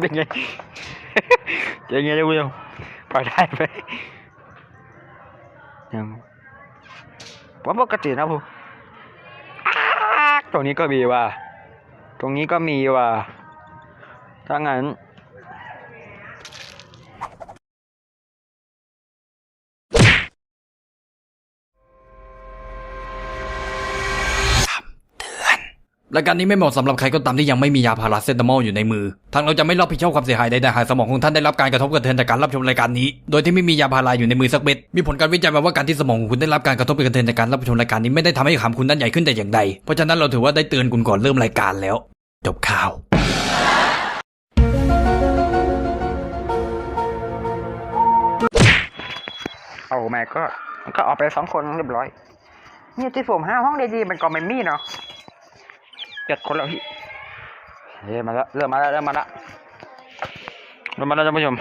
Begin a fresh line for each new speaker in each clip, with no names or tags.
เป็นไงเป็นไงท่านผู้ชมพอได้ไหมยังผมปกตินะผมตรงนี้ก็มีว่ะ ตรงนี้ก็มีว่ะ ถ้างั้น
รายการนี้ไม่เหมาะสำหรับใครก็ตามที่ยังไม่มียาพาราเซตามอลอยู่ในมือ ทางเราจะไม่รับผิดชอบความเสียหายใดๆหากสมองของท่านได้รับการกระทบกระเทือนจากการรับชมรายการนี้ โดยที่ไม่มียาพาราอยู่ในมือสักเม็ด มีผลการวิจัยมาว่าการที่สมองของคุณได้รับการกระทบกระเทือนจากการรับชมรายการนี้ไม่ได้ทำให้ขำคุณนั้นใหญ่ขึ้นแต่อย่างใด เพราะฉะนั้นเราถือว่าได้เตือนคุณก่อนเริ่มรายการแล้ว จบข่าว
เอาแม่ก็ก็ออกไปสองคนเรียบร้อยเนี่ยที่ผมห้าห้องดีๆมันก็ไม่มีเนาะ เจ็ดคนแล้วพี่เฮ้ยมาแล้วเริ่มมาแล้วเริ่มมาแล้วเริ่มมาแล้วท่านผู้ชม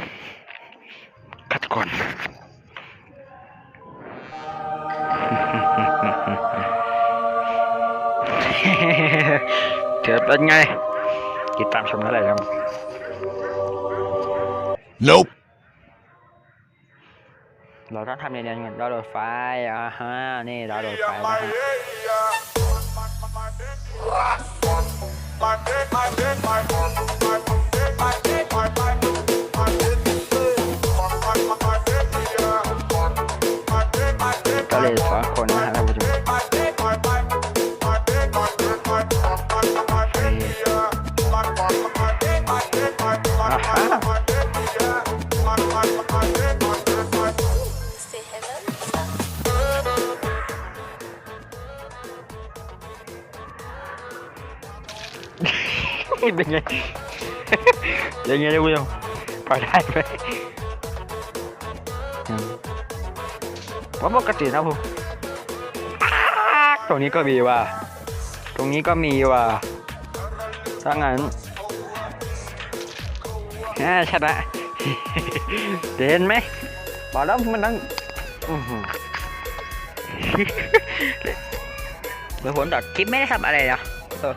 คัดก่อนเดี๋ยวเป็นไงติดตามชมได้เลยครับ
Nope.
เราต้องทำเนียนๆก่อนดาวน์โหลดไฟล์อ่าฮะนี่ดาวน์โหลดไฟล์นะฮะ my day, my day, my day, my day, my day, my day. เป็นไงเป็นไงท่านผู้ชมพอได้ไหมยังผมปกตินะผมตรงนี้ก็มีว่ะตรงนี้ก็มีว่ะถ้างั้นอ่าชนะเห็นไหมบอกแล้วมันต้องอื้อหือเดี๋ยวผมตัดคลิปไม่ได้ทำอะไรนะเออ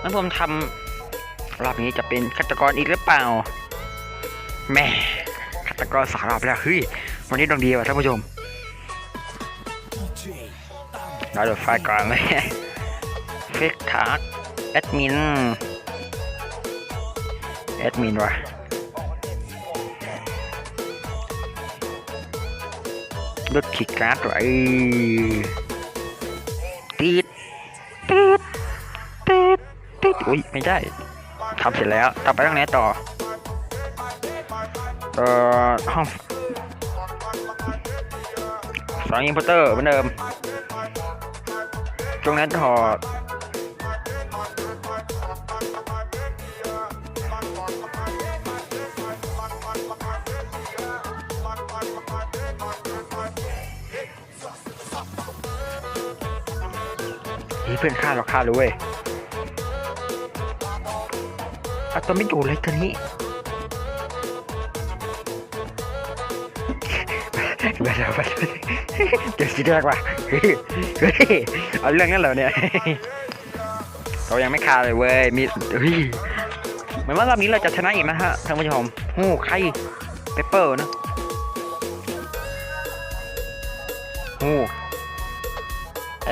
แล้วผมทำ รอบนี้จะเป็นฆาตกรอีกหรือเปล่าแหม่ฆาตกรสารรอบแล้วเฮ้ยวันนี้ดวงดีว่ะท่านผู้ชมเราเดี๋ยวไฟล์ก่อนเลยเฟซทักแอดมินแอดมินว่ะรถขีดการ์ดว่ะเออตีดตีดตีดตีดอุ้ยไม่ได้ ทำเสร็จแล้ว ต่อไปต้องไหนต่อ เอ่อ ห้องสองอินพุตเตอร์เหมือนเดิม ตรงนั้นถอดเฮ้ยเพื่อนฆ่าเราฆ่าเลยเว้ย อะตัวไม่อยู่เลยตัวนี้ไปแล้วไปแล้วเจอสีแดงว่ะเฮ้ยเฮ้ยเอาเรื่องนั้นเหรอเนี่ยเรายังไม่คาเลยเว้ยมีเฮ้ยเหมือนว่ารอบนี้เราจะชนะอีกนะฮะท่านผู้ชมโอ้ใครเปเปอร์นะโอ้ไอ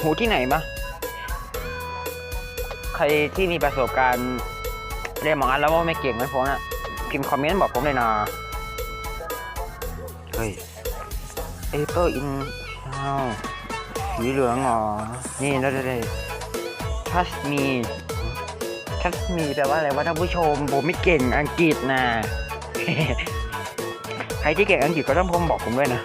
หูที่ไหนมะใครที่มีประสบการณ์ เรียนหมองอันแล้วว่าไม่เก่งไหมผมนะพิมพ์คอมเมนต์บอกผมเลยนะเฮ้ยเอเปอร์อินอ้าวสีเหลืองเหรอนี่ได้ได้ทัชมีทัชมีแปลว่าอะไรวะท่านผู้ชม ผมไม่เก่งอังกฤษนะใครที่เก่งอังกฤษก็ต้องผมบอกผมด้วยนะ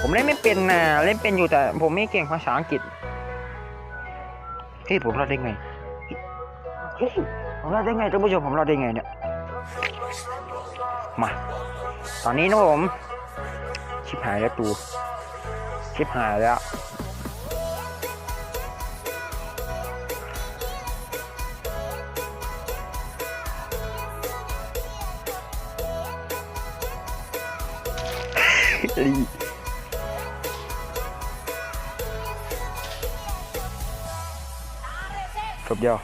ผมเล่นไม่เป็นนะเล่นเป็นอยู่แต่ ผมไม่เก่งภาษาอังกฤษเฮ้ยผมรอดได้ไง ผมรอดได้ไงท่านผู้ชมผมรอดได้ไงเนี่ยมาตอนนี้นะผมชิบหายแล้วตูชิบหายแล้วจบเดียว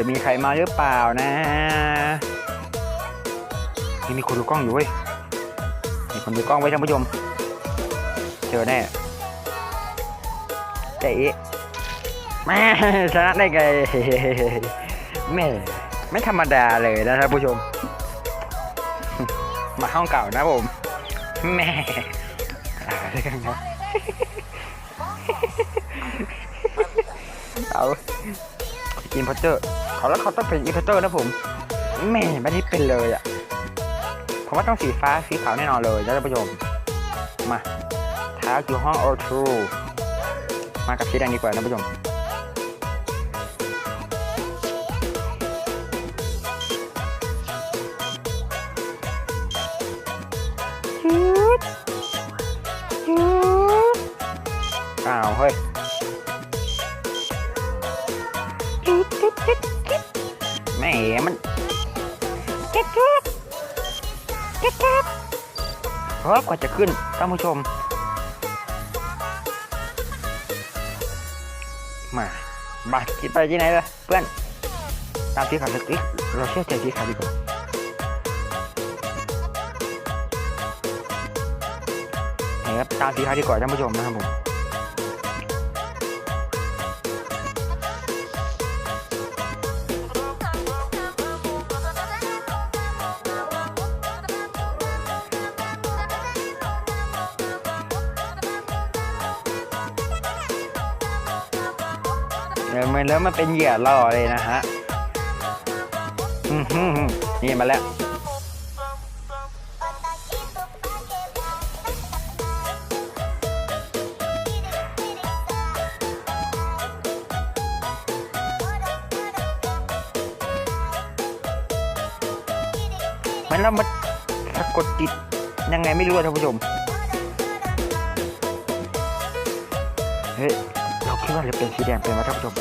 จะมีใครมาหรือเปล่านะนี่มีคนดูกล้องอยู่เว้ยมีคนดูกล้องไว้ท่านผู้ชม เจอแน่เจ๊แม่ชนะได้ไงแม่ไม่ธรรมดาเลยนะท่านผู้ชม มาห้องเก่านะผมแม่อ่าด้วยกันครับเอา อินพัตเตอร์เขาแล้วเขาต้องเป็นอินพัตเตอร์นะผมแม่ไม่ได้เป็นเลยอะผมว่าต้องสีฟ้าสีขาวแน่นอนเลยนะท่านผู้ชมมาท้าอยู่ห้องโอทูมากับสีแดงดีกว่าท่านผู้ชม แหม่มันเจ๊กเจ๊กเจ๊กเจ๊กเฮ้ยกว่าจะขึ้นท่านผู้ชม มาบัตรไปที่ไหนเลยเพื่อน ตามที่ขาสักทีเราเชื่อใจที่ขาดีกว่านะครับตามที่ขาดีกว่าท่านผู้ชมนะครับผม มันแล้วมันเป็นเหยื่อล่อเลยนะฮะอือหือนี่มาแล้วมันแล้วมันสะกดจิตยังไงไม่รู้ท่านผู้ชม เฮ้ย เราคิดว่าจะเป็นสีแดงเป็นไหมท่านผู้ชม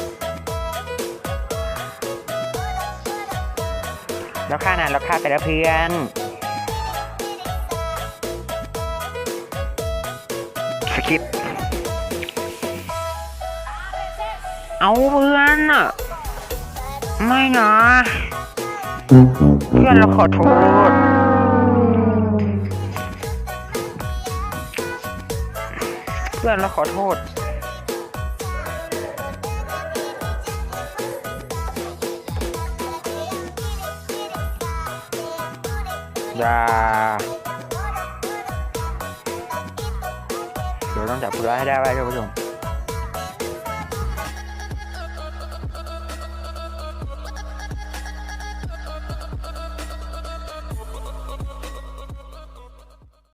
แล้วค่านั้นเราค่าแต่ละเพื่อนสกิปเอาเพื่อนอะไม่นะเพื่อนเราขอโทษเพื่อนเราขอโทษ อย่าเดี๋ยวต้